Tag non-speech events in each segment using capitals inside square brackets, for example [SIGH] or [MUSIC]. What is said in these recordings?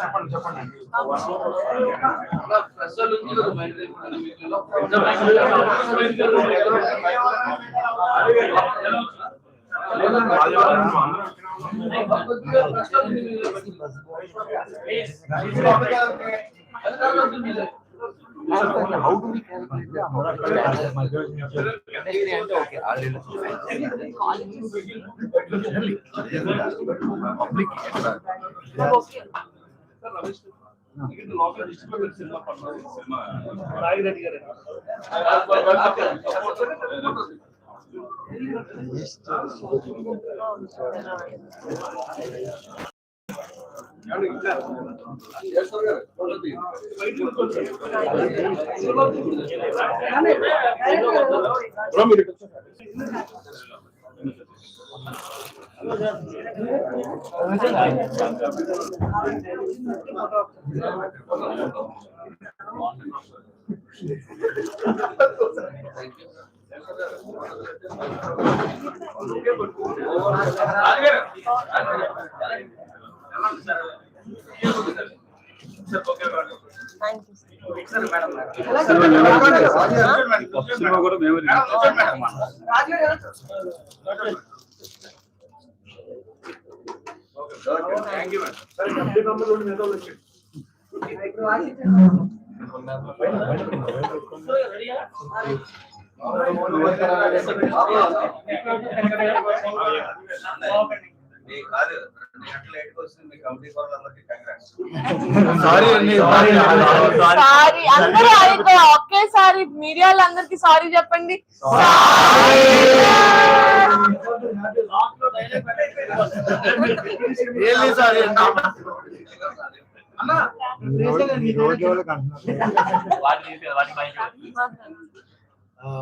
చెప్పండి చెప్పండి. How do we public cinema కూడా మేము కాదు రెండు గంటలు లేట్కి వస్తుంది మీ కంపెనీ వాళ్ళందరికీ కంగ్రాట్స్ సారీ అండి సారీ సారీ అందరూ అయితే ఒకేసారి మీడియాలందరికి సారీ చెప్పండి. రియల్లీ సారీ అండి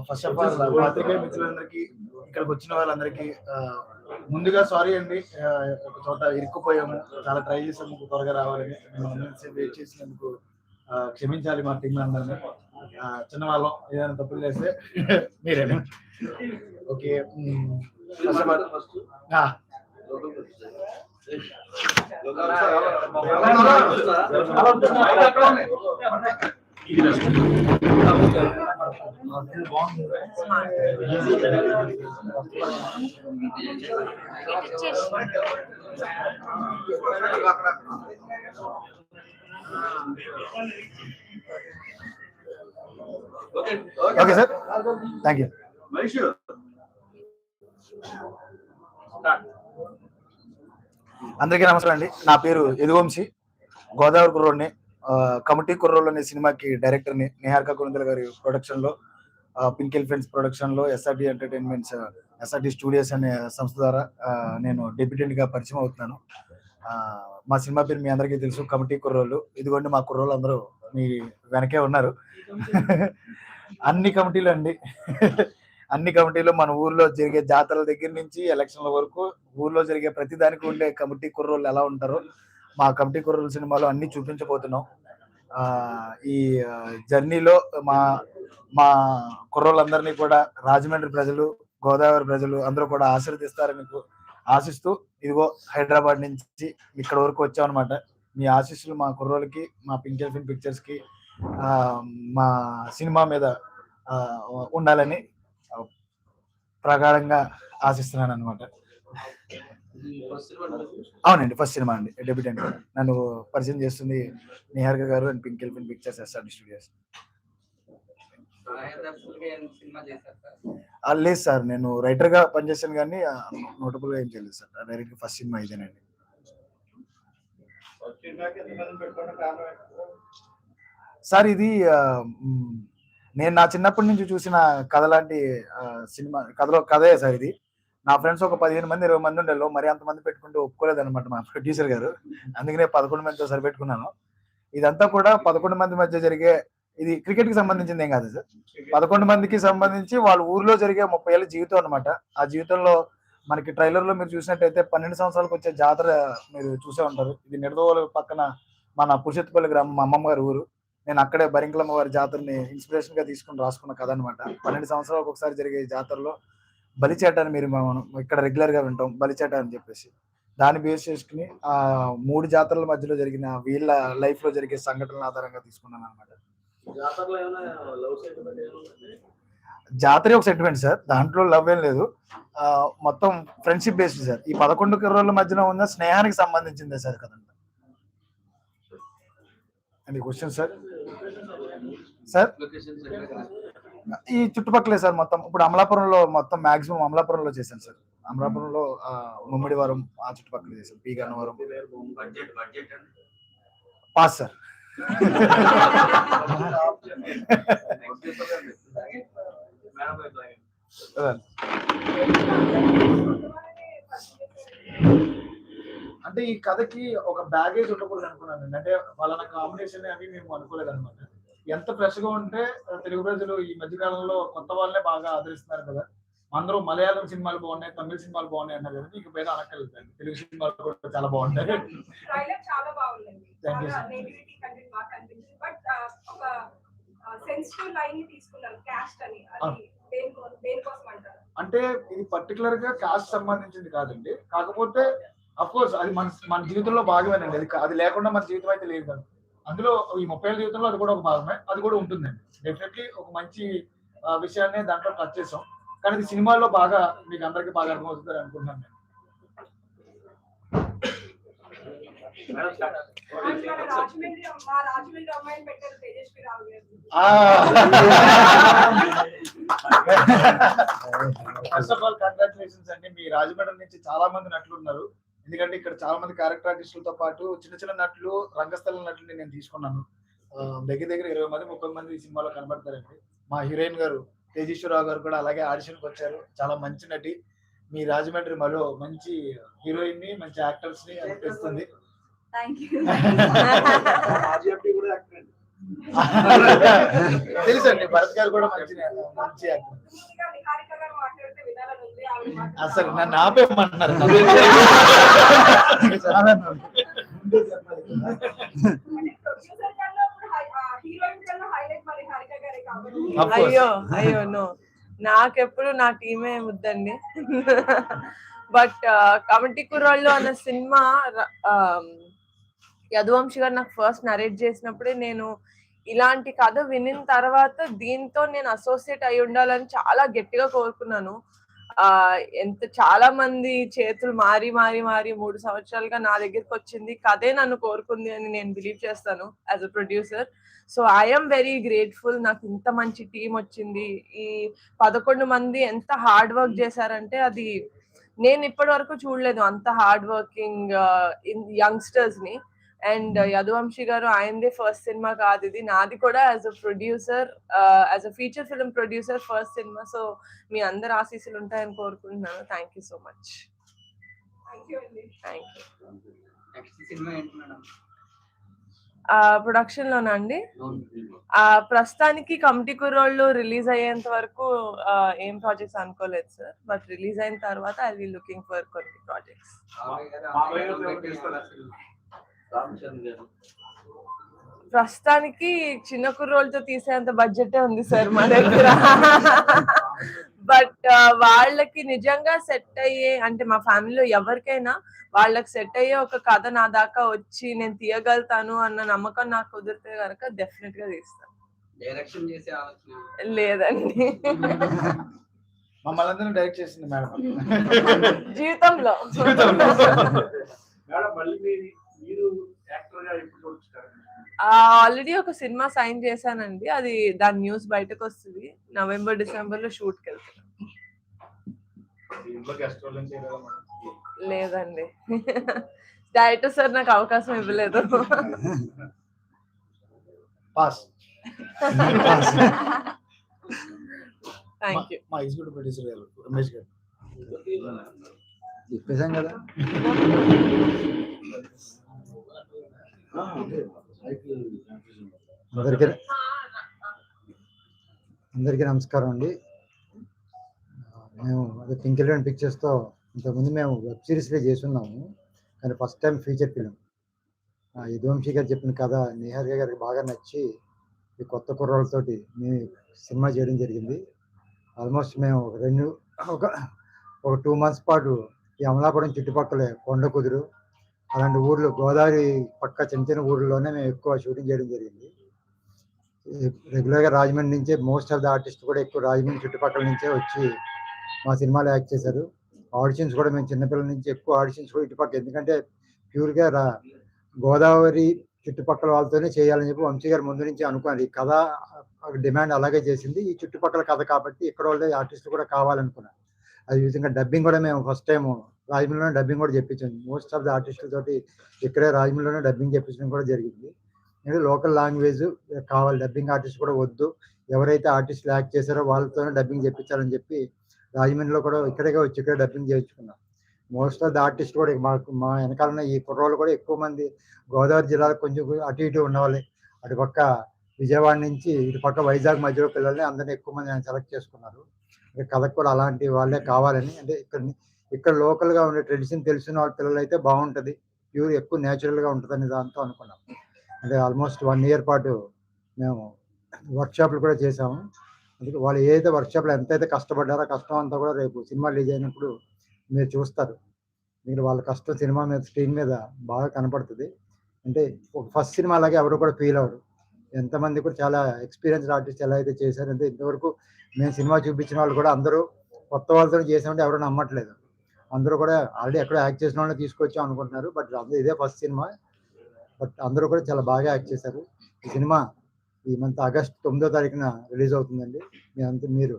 ఫస్ట్ ఆఫ్ ఆల్ పాత్రికేయ మిత్రులందరికీ ఇక్కడికి వచ్చిన వాళ్ళందరికీ ఆ, ముందుగా సారీ అండి. ఒక చోట ఇరుక్కుపోయాము. చాలా ట్రై చేసాము త్వరగా రావాలని. మేము వెయిట్ చేసినందుకు క్షమించాలి మా టీం అందరినీ. ఆ, చిన్నవాళ్ళం ఏదైనా తప్పులు చేస్తే మీరేనా? ఓకే. ఫస్ట్ ఆఫ్ ఆల్ ఆ, ఓకే సార్ థ్యాంక్ యూ అందరికీ నమస్కారం అండి. నా పేరు యదువంశి. గోదావరి కుర్రోడ్ని కమిటీ కుర్రోళ్ళు అనే సినిమాకి డైరెక్టర్ని నిహారిక కురుందల గారి ప్రొడక్షన్ పింకిల్ ఫ్రెండ్స్ ప్రొడక్షన్లో ఎస్ఆర్డి ఎంటర్టైన్మెంట్స్ ఎస్ఆర్డి స్టూడియోస్ అనే సంస్థ ద్వారా నేను డెప్యూటెంట్గా పరిచయం అవుతున్నాను. మా సినిమా పేరు మీ అందరికీ తెలుసు కమిటీ కుర్రోళ్ళు. ఇదిగోండి మా కుర్రోళ్ళు అందరూ మీ వెనకే ఉన్నారు. అన్ని కమిటీలు అండి. అన్ని కమిటీలు మన ఊర్లో జరిగే జాతరల దగ్గర నుంచి ఎలక్షన్ల వరకు ఊర్లో జరిగే ప్రతి దానికి ఉండే కమిటీ కుర్రోళ్ళు ఎలా ఉంటారో మా కమిటీ కుర్రోళ్ళ సినిమాలో అన్ని చూపించబోతున్నాం. ఈ జర్నీలో మా మా కుర్రోళ్ళందరినీ కూడా రాజమండ్రి ప్రజలు గోదావరి ప్రజలు అందరూ కూడా ఆశీర్వదిస్తారని మీకు ఆశిస్తూ ఇదిగో హైదరాబాద్ నుంచి ఇక్కడ వరకు వచ్చామన్నమాట. మీ ఆశీస్సులు మా కుర్రోళ్ళకి మా పింక్ ఫిల్మ్ పిక్చర్స్కి మా సినిమా మీద ఉండాలని ప్రగాఢంగా ఆశిస్తున్నాను అనమాట అవునండి ఫస్ట్ సినిమా అండి. డెబ్యూటెంట్. నన్ను పరిచయం చేస్తుంది నిహారిక గారు and Pink Elephant Pictures SR Studios. లేదు సార్ నేను రైటర్గా పనిచేశాను కానీ నోటబుల్గా ఏం చేయలేదు సార్. డైరెక్ట్ ఫస్ట్ సినిమా ఇదేనండి. సార్? ఇది నేను నా చిన్నప్పటి నుంచి చూసిన కథ లాంటి సినిమా కథలో కథే సార్ ఇది. నా ఫ్రెండ్స్ ఒక పదిహేను మంది ఇరవై మంది ఉండేలో మరి అంతమంది పెట్టుకుంటే ఒప్పుకోలేదు అనమాట మా ప్రొడ్యూసర్ గారు. అందుకనే పదకొండు మందితో సరిపెట్టుకున్నాను. ఇదంతా కూడా పదకొండు మంది మధ్య జరిగే ఇది క్రికెట్కి సంబంధించింది ఏం కాదు సార్ పదకొండు మందికి సంబంధించి వాళ్ళ ఊర్లో జరిగే ముప్పై ఏళ్ళ జీవితం అన్నమాట. ఆ జీవితంలో మనకి ట్రైలర్లో మీరు చూసినట్టయితే పన్నెండు సంవత్సరాలకు వచ్చే జాతర మీరు చూసే ఉంటారు. ఇది నిడదవోలు పక్కన మన పురుషత్పల్లి గ్రామం మా అమ్మమ్మ గారి ఊరు. నేను అక్కడే బరింకలమ్మ వారి జాతరని ఇన్స్పిరేషన్గా తీసుకుని రాసుకున్న కథ అనమాట పన్నెండు సంవత్సరాలకు ఒకసారి జరిగే జాతరలో బలిచేట అని మీరు మనం ఇక్కడ రెగ్యులర్గా వింటాం బలిచేట అని చెప్పేసి. దాన్ని బేస్ చేసుకుని ఆ మూడు జాతరల మధ్యలో జరిగిన వీళ్ళ లైఫ్లో జరిగే సంఘటనల ఆధారంగా తీసుకున్నాను అనమాట జాతర ఒక సెంటిమెంట్ సార్. దాంట్లో లవ్ ఏం లేదు. మొత్తం ఫ్రెండ్షిప్ బేస్డ్ సార్. ఈ పదకొండు కుర్రోళ్ళ మధ్యన ఉన్న స్నేహానికి సంబంధించిందే సార్ కదండి. అండి క్వశ్చన్ సార్ సార్ ఈ చుట్టుపక్కలే సార్ మొత్తం. ఇప్పుడు అమలాపురంలో మొత్తం మాక్సిమం అమలాపురంలో చేశాను సార్. అమలాపురంలో ఆ, ఆ చుట్టుపక్కల చేశాను. P Gannavaram. Budget pass sir. అంటే ఈ కథకి ఒక బ్యాగేజ్ ఉండకూడదు అనుకున్నాను అంటే వాళ్ళ కాంబినేషన్ అవి మేము అనుకోలేదు అనమాట ఎంత ఫ్రెష్గా ఉంటే తెలుగు ప్రజలు ఈ మధ్య కాలంలో కొత్త వాళ్ళనే బాగా ఆదరిస్తున్నారు కదా. అందరూ మలయాళం సినిమాలు బాగున్నాయి తమిళ సినిమాలు బాగున్నాయి అన్నారు కదా. మీకు పేరు అనక్కర్లేదు తెలుగు సినిమాలు కూడా చాలా బాగుంటాయి. చాలా బాగుందండి. బట్ ఒక సెన్సిటివ్ లైన్ క్యాస్ట్ అని. అది దేనికోసం అంటారు? అంటే ఇది పర్టికులర్గా కాస్ట్ సంబంధించింది కాదండి. కాకపోతే అఫ్ కోర్స్ అది మన మన జీవితంలో భాగమేనండి. అది అది లేకుండా మన జీవితం అయితే లేదు కదా. అందులో ఈ ముప్పై ఏళ్ళ జీవితంలో అది కూడా ఒక భాగమే. అది కూడా ఉంటుందండి. డెఫినెట్లీ ఒక మంచి విషయాన్ని దాంట్లో టచ్ చేసాం. కానీ ఇది సినిమాల్లో బాగా మీకు అందరికీ బాగా అర్థమవుతుంది అనుకుంటున్నాను నేను. ఫస్ట్ ఆఫ్ ఆల్ కంగ్రాచులేషన్స్ అండి. మీ రాజమండ్రి నుంచి చాలా మంది నటులు ఉన్నారు. ఎందుకంటే ఇక్కడ చాలా మంది క్యారెక్టర్ ఆర్టిస్టులతో పాటు చిన్న చిన్న నటులు రంగస్థల నటులు నేను తీసుకున్నాను. దగ్గర దగ్గర ఇరవై మంది ముప్పై మంది ఈ సినిమాలో కనబడతారండి. మా హీరోయిన్ గారు తేజేశ్వరరావు గారు కూడా అలాగే ఆడిషన్కి వచ్చారు. చాలా మంచి నటి. మీ రాజమండ్రి మరో మంచి హీరోయిన్ని మంచి యాక్టర్స్ని అనిపిస్తుంది. [LAUGHS] [LAUGHS] తెలుసండి భరత్ గారు కూడా మంచి మంచి అసలు నన్ను ఆపేయమన్నారు ప్రొడ్యూసర్ కన్నా హీరోయిన్ కన్నా [LAUGHS] హైలైట్ మరి నిహారిక గారే కాబట్టి Of course. అయ్యో అయ్యో నో నాకెప్పుడు నా టీమే ముద్దండి. బట్ కమిటీ కుర్రాళ్ళు అన్న సినిమా యదువంశి గారు నాకు ఫస్ట్ నరేట్ చేసినప్పుడే నేను ఇలాంటి కథ వినిన తర్వాత దీంతో నేను అసోసియేట్ అయి ఉండాలని చాలా గట్టిగా కోరుకున్నాను. ఆ ఎంత చాలా మంది చేతులు మారి మారి మారి మూడు సంవత్సరాలుగా నా దగ్గరికి వచ్చింది. కథే నన్ను కోరుకుంది అని నేను బిలీవ్ చేస్తాను as a producer so I'm very grateful నాకు ఇంత మంచి టీం వచ్చింది. ఈ పదకొండు మంది ఎంత హార్డ్ వర్క్ చేశారంటే అది నేను ఇప్పటి వరకు చూడలేదు అంత హార్డ్ వర్కింగ్ యంగ్స్టర్స్ని. అండ్ యదువంశి గారు ఆయనదే ఫస్ట్ సినిమా కాదు ఇది. నాది కూడా as a producer as a feature film producer first cinema. So మీ అందరు ఆశీస్సులు ఉంటాయని కోరుకుంటున్నాను. Thank you so much production లోనా అండి? ప్రస్తుతానికి కమిటీ కుర్రోళ్ళు రిలీజ్ అయ్యేంత వరకు ఏం ప్రాజెక్ట్స్ అనుకోలేదు సార్ బట్ రిలీజ్ అయిన తర్వాత ఐ విల్ లుకింగ్ ఫర్ కొన్ని ప్రాజెక్ట్స్ ప్రస్తుతానికి చిన్న కుర్రోళ్ళతో తీసేంత బడ్జెట్ ఉంది సార్ మా దగ్గర. బట్ వాళ్ళకి నిజంగా సెట్ అయ్యే అంటే మా ఫ్యామిలీలో ఎవరికైనా వాళ్ళకి సెట్ అయ్యే ఒక కథ నా దాకా వచ్చి నేను తీయగలుగుతాను అన్న నమ్మకం నాకు కుదిరితే కనుక డెఫినెట్గా తీస్తాను డైరెక్షన్ చేసే ఆలోచన. లేదండి. మమ్మల్ని డైరెక్ట్ చేసింది మేడం. జీవితంలో. జీవితంలో. మేడం మళ్ళీ మీరు మీరు యాక్టర్గా ఇప్పుడు చూస్తారు ఆల్రెడీ ఒక సినిమా సైన్ చేశానండి. అది దాని న్యూస్ బయటకు వస్తుంది. నవంబర్ డిసెంబర్లో షూట్కి. లేదండి. డైరెక్టర్ సార్ నాకు అవకాశం ఇవ్వలేదు. పాస్ థ్యాంక్ యూ మా ఎగ్జిక్యూటివ్ ప్రొడ్యూసర్ గారు రమేష్ గారు. చెప్పేశాం కదా. అందరికీ అందరికీ నమస్కారం అండి. మేము అదే పింకిల్ అండ్ పిక్చర్స్తో ఇంతకుముందు మేము వెబ్ సిరీస్లో చేస్తున్నాము. కానీ first time feature film. Yaduvamshi గారు చెప్పిన కథ నిహారిక గారికి బాగా నచ్చి ఈ కొత్త కుర్రాళ్ళతోటి మేము సినిమా చేయడం జరిగింది. ఆల్మోస్ట్ మేము రెండు ఒక ఒక టూ మంత్స్ పాటు ఈ అమలాపురం చుట్టుపక్కల కొండ కుదురు అలాంటి ఊర్లో గోదావరి పక్క చిన్న చిన్న ఊర్లోనే మేము ఎక్కువ షూటింగ్ చేయడం జరిగింది. రెగ్యులర్గా రాజమండ్రి నుంచే మోస్ట్ ఆఫ్ ద ఆర్టిస్ట్ కూడా ఎక్కువ రాజమండ్రి చుట్టుపక్కల నుంచే వచ్చి మా సినిమాలో యాక్ట్ చేశారు. ఆడిషన్స్ కూడా మేము చిన్నపిల్లల నుంచి ఎక్కువ ఆడిషన్స్ కూడా ఇటుపక్క ఎందుకంటే ప్యూర్గా రా గోదావరి చుట్టుపక్కల వాళ్ళతోనే చేయాలని చెప్పి వంశీ గారు ముందు నుంచి అనుకున్నారు. ఈ కథ డిమాండ్ అలాగే చేసింది. ఈ చుట్టుపక్కల కథ కాబట్టి ఇక్కడ వాళ్ళే ఆర్టిస్టులు కూడా కావాలనుకున్నారు. అది విధంగా డబ్బింగ్ కూడా మేము ఫస్ట్ టైం రాజమండ్రిలోనే డబ్బింగ్ కూడా చెప్పించాం మోస్ట్ ఆఫ్ ద ఆర్టిస్టుల తోటి ఇక్కడే రాజమండ్రిలోనే డబ్బింగ్ చెప్పించడం కూడా జరిగింది. అంటే లోకల్ లాంగ్వేజ్ కావాలి. డబ్బింగ్ ఆర్టిస్ట్ కూడా వద్దు. ఎవరైతే ఆర్టిస్టులు యాక్ట్ చేశారో వాళ్ళతోనే డబ్బింగ్ చెప్పించాలని చెప్పి రాజమండ్రిలో కూడా ఇక్కడే వచ్చి ఇక్కడ డబ్బింగ్ చేయించుకున్నాం. మోస్ట్ ఆఫ్ ద ఆర్టిస్ట్ కూడా మాకు మా వెనకాలన్న ఈ కుర్రోళ్ళు కూడా ఎక్కువ మంది గోదావరి జిల్లాలో కొంచెం అటు ఇటు ఉన్నవాళ్ళే. అటు పక్క విజయవాడ నుంచి ఇటు పక్క వైజాగ్ మధ్యలో పిల్లల్ని అందరినీ ఎక్కువ మంది ఆయన సెలెక్ట్ చేసుకున్నారు. కథకు కూడా అలాంటి వాళ్ళే కావాలని అంటే ఇక్కడ ఇక్కడ లోకల్గా ఉండే ట్రెడిషన్ తెలిసిన వాళ్ళ పిల్లలు అయితే బాగుంటుంది. ప్యూర్ ఎక్కువ నేచురల్గా ఉంటుందని దాంతో అనుకున్నాం. అంటే ఆల్మోస్ట్ వన్ ఇయర్ పాటు మేము వర్క్షాప్లు కూడా చేసాము అందుకే వాళ్ళు ఏదైతే వర్క్షాప్లో ఎంతైతే కష్టపడ్డారో కష్టం అంతా కూడా రేపు సినిమా రిలీజ్ అయినప్పుడు మీరు చూస్తారు. మీరు వాళ్ళ కష్టం సినిమా మీద స్క్రీన్ మీద బాగా కనపడుతుంది. అంటే ఒక ఫస్ట్ సినిమా అలాగే ఎవరు కూడా ఫీల్ అవ్వరు. ఎంతమంది కూడా చాలా ఎక్స్పీరియన్స్డ్ ఆర్టిస్ట్ ఎలా అయితే చేశారు అంటే ఇంతవరకు మేము సినిమా చూపించిన వాళ్ళు కూడా అందరూ కొత్త వాళ్ళతో చేసామంటే ఎవరు నమ్మట్లేదు. అందరూ కూడా ఆల్రెడీ ఎక్కడో యాక్ట్ చేసిన వాళ్ళని తీసుకొచ్చాం అనుకుంటున్నారు. బట్ అందరూ ఇదే ఫస్ట్ సినిమా. బట్ అందరూ కూడా చాలా బాగా యాక్ట్ చేశారు. ఈ సినిమా ఈ మంత్ ఆగస్ట్ తొమ్మిదో తారీఖున రిలీజ్ అవుతుందండి. మీ అంత మీరు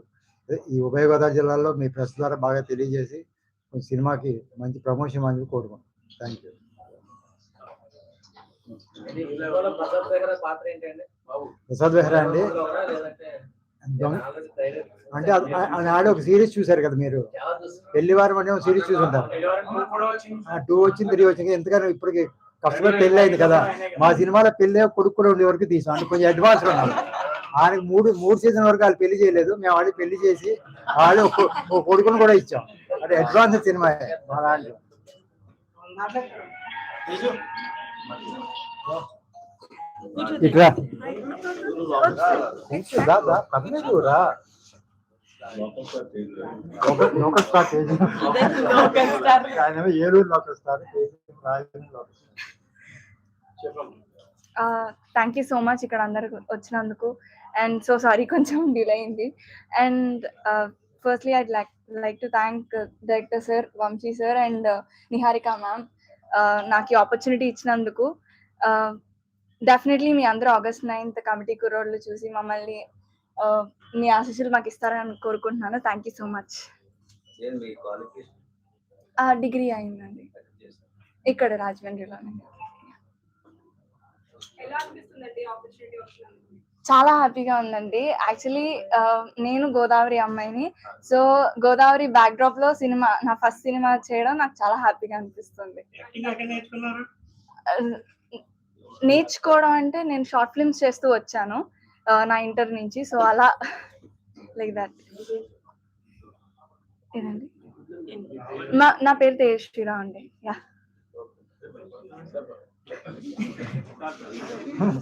ఈ ఉభయ గోదావరి జిల్లాలో మీ ప్రెస్ ద్వారా బాగా తెలియజేసి ఈ సినిమాకి మంచి ప్రమోషన్ అని కోరుకుంటున్నాం. Thank you. ప్రసాద్ బెహ్రా అండి. అంటే ఆడ ఒక సిరీస్ చూశారు కదా మీరు. చాలా చూస్తున్నాం. పెళ్ళి వారం అనే ఒక సిరీస్ చూసుంటారు టూ వచ్చింది త్రీ వచ్చింది. ఎందుకని ఇప్పటికి కష్టపడి పెళ్ళి అయింది కదా. మా సినిమాలో పెళ్ళి కొడుకు కూడా ఉండే వరకు తీసాం. అంటే కొంచెం అడ్వాన్స్ ఉన్నాం. ఆయనకి మూడు మూడు సీజన్ వరకు వాళ్ళు పెళ్ళి చేయలేదు. మేము వాళ్ళు పెళ్ళి చేసి వాళ్ళు కొడుకును కూడా ఇచ్చాం. అంటే అడ్వాన్స్ సినిమా మా దాంట్లో. ఇట్లా రా, రా, పర్లేదు, రా. Local star Teju. Eluru local star thank you so much ఇక్కడ అందరు వచ్చినందుకు. అండ్ సో సారీ కొంచెం డిలే అయింది. And firstly I'd like like to thank director sir Vamsi sir and Niharika ma'am నాకు ఈ ఆపర్చునిటీ ఇచ్చినందుకు. Uh, డెఫినెట్లీ మీ అందరూ August ninth committee కుర్రోడ్లు చూసి మమ్మల్ని uh, మీ ఆశీస్సులు మాకు ఇస్తారని కోరుకుంటున్నాను. థ్యాంక్ యూ సో మచ్ ఏం మీ qualification? డిగ్రీ అయిందండి? ఇక్కడ రాజమండ్రిలోనే. ఎలా అనిపిస్తుందండి ఆపర్చునిటీ వచ్చినందుకు? చాలా హ్యాపీగా ఉందండి. యాక్చువల్లీ నేను గోదావరి అమ్మాయిని. సో గోదావరి బ్యాక్ డ్రాప్లో సినిమా నా ఫస్ట్ సినిమా చేయడం నాకు చాలా హ్యాపీగా అనిపిస్తుంది. నేర్చుకోవడం అంటే నేను షార్ట్ ఫిల్మ్స్ చేస్తూ వచ్చాను. నా ఇంటర్ నుంచి. సో అలా లైక్ దట్. ఏదండి? మా నా పేరు తేజశ్రీరా అండి. యా.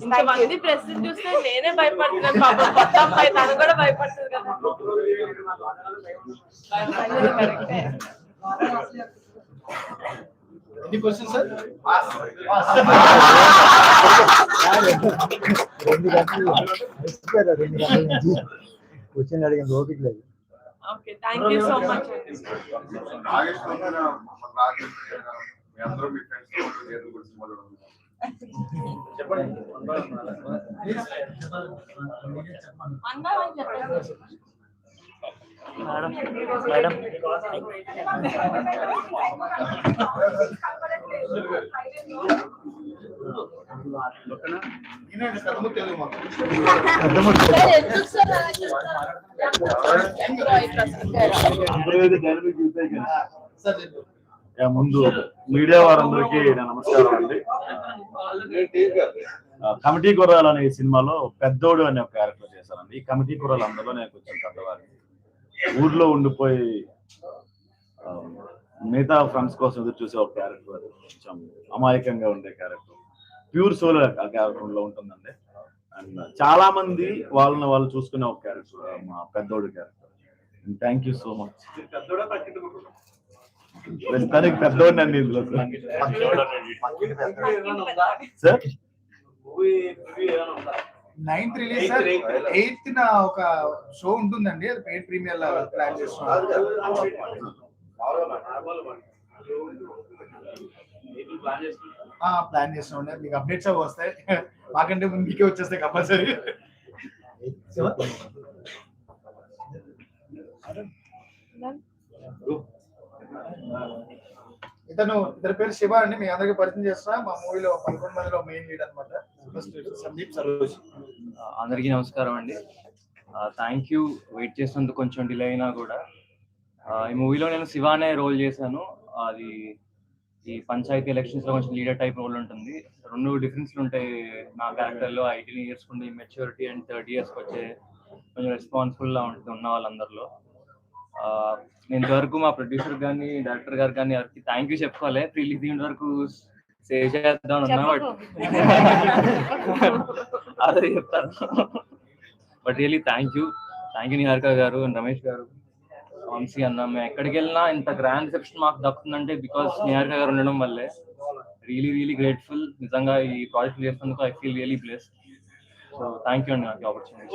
ఇంతమంది ప్రెస్ చూస్తే నేనే భయపడుతున్నాను పాపం కొత్త అమ్మాయి తను కూడా భయపడుతుంది కదా. అది కరెక్టే. ఎన్ని క్వశ్చన్ సార్ రెండు గంటలు అలసిపోయారు రెండు గంటల నుంచి కూర్చొని అడిగిన ఓపిక లేదు okay thank you so much August madam ముందు మీడియా వారందరికీ నమస్కారం అండి కమిటీ కుర్రాలు అనే సినిమాలో పెద్దోడు అనే ఒక క్యారెక్టర్ చేశానండి ఈ కమిటీ కుర్రాలు అందరిలో నేను కొంచెం పెద్దవాడిని ఊర్లో ఉండిపోయి మిగతా ఫ్రెండ్స్ కోసం ఎదురు చూసే ఒక క్యారెక్టర్ కొంచెం అమాయకంగా ఉండే క్యారెక్టర్ ప్యూర్ సోల్ ఆ క్యారెక్టర్లో ఉంటుందండి. అండ్ చాలా మంది వాళ్ళని వాళ్ళు చూసుకునే ఒక క్యారెక్టర్ మా పెద్దోడు character thank you so much పెద్దోడా? ప్రస్తుతానికి పెద్దోడిని అండి ఇందులో. Sir ninth release sir eighth నా ఒక షో ఉంటుందండి. అది పెయిడ్ ప్రీమియర్ లా ప్లాన్ చేస్తున్నాం. ప్లాన్ చేసుకుంటారా? ఆ ప్లాన్ చేస్తున్నాం మీకు అప్డేట్స్ అవి వస్తాయి. మాకంటే ముందు మీకే వచ్చేస్తాయి కంపల్సరీ ఇతను ఇతని పేరు శివ అండి. మీ అందరికీ పరిచయం చేస్తున్నా మా మూవీలో పదకొండు మందిలో మెయిన్ లీడ్ అనమాట సందీప్ సరోజ్. అందరికీ నమస్కారం అండి. థ్యాంక్ యూ వెయిట్ చేసినందుకు కొంచెం డిలే అయినా కూడా. ఈ మూవీలో నేను శివ అనే రోల్ చేశాను. అది ఈ పంచాయతీ ఎలక్షన్స్లో కొంచెం లీడర్ టైప్ రోల్ ఉంటుంది. రెండు డిఫరెన్స్లు ఉంటాయి నా క్యారెక్టర్లో. ఎయిటీన్ ఇయర్స్ ఉండి మెచ్యూరిటీ అండ్ థర్టీ ఇయర్స్ వచ్చే కొంచెం రెస్పాన్సిబుల్గా ఉంటుంది ఉన్న వాళ్ళందరిలో. నేను ఇంతవరకు మా ప్రొడ్యూసర్ కానీ డైరెక్టర్ గారు కానీ ఎవరికి థ్యాంక్ యూ చెప్పుకోవాలి. రిలీజ్ వరకు ఉన్నా బట్ అదే చెప్తాను. But really thank you thank you Niharika గారు అండ్ రమేష్ గారు వంశీ అన్న. మేము ఎక్కడికి వెళ్ళినా ఇంత గ్రాండ్ రిసెప్షన్ మాకు దక్కుతుందంటే బికాస్ నిహారిక గారు ఉండడం వల్లే. రియలీ రియలీ గ్రేట్ఫుల్ నిజంగా ఈ ప్రాజెక్ట్ చేసినందుకు I feel really bless so thank you అండి నాకు opportunity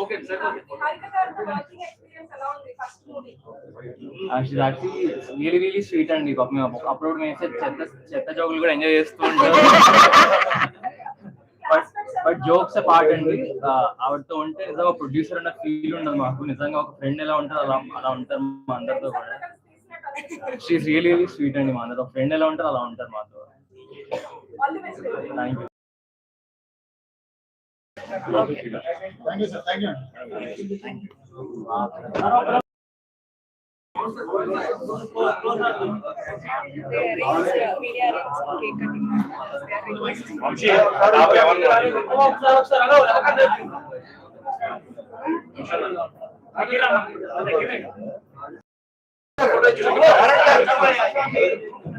actually really really sweet అండి పాపం మేము అప్లోడ్ చేసే చెత్త చెత్త జోకులు కూడా ఎంజాయ్ చేస్తూ ఉంటాం బట్ బట్ జోక్స్ పార్ట్ అండి ఆవిడతో ఉంటే నిజంగా ప్రొడ్యూసర్ అన్న ఫీల్ ఉండదు మాకు. నిజంగా ఒక ఫ్రెండ్ ఎలా ఉంటారు అలా అలా ఉంటారు మా అందరితో కూడా. షీఈ్ రియలీ రియలీ స్వీట్ అండి మా అందరితో. ఫ్రెండ్ ఎలా ఉంటారు అలా ఉంటారు మాతో. Okay. Thank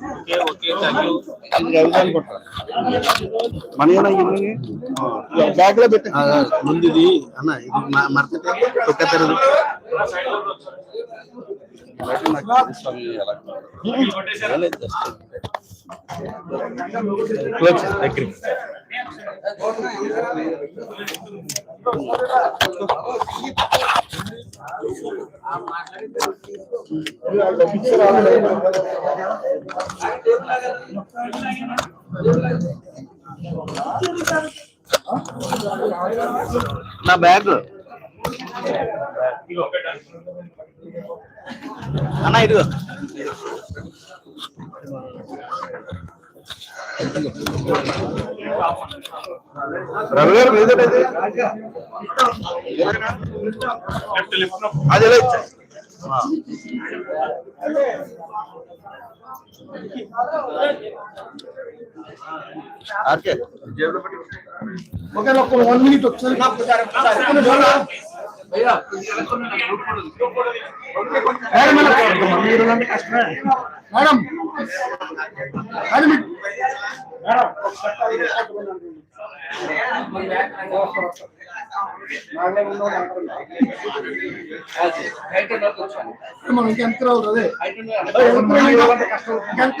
thank you thank you sir thank you బ్యాగ్లో పెట్టి. ముందుది అన్న ఇది మరకతే తొక్కతరదు నా బ్యాగ్. అన్న ఇదిగో. రవి గారు మీదేనది అది ఎలా ఇచ్చా ఆర్కే జేబులో పెట్టి ఓకే ఒక్క వన్ మినిట్ ఒకసారి మేడం మేడం మనం అదే? ఎంత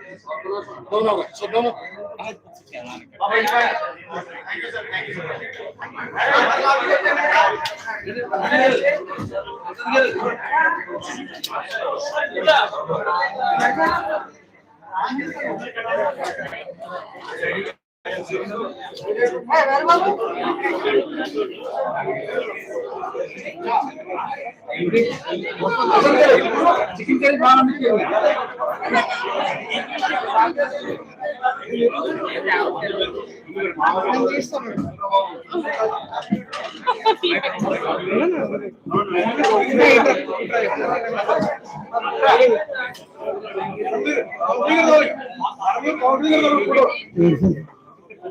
No, no, so no, no. Thank you. చికిత్స కౌంటర్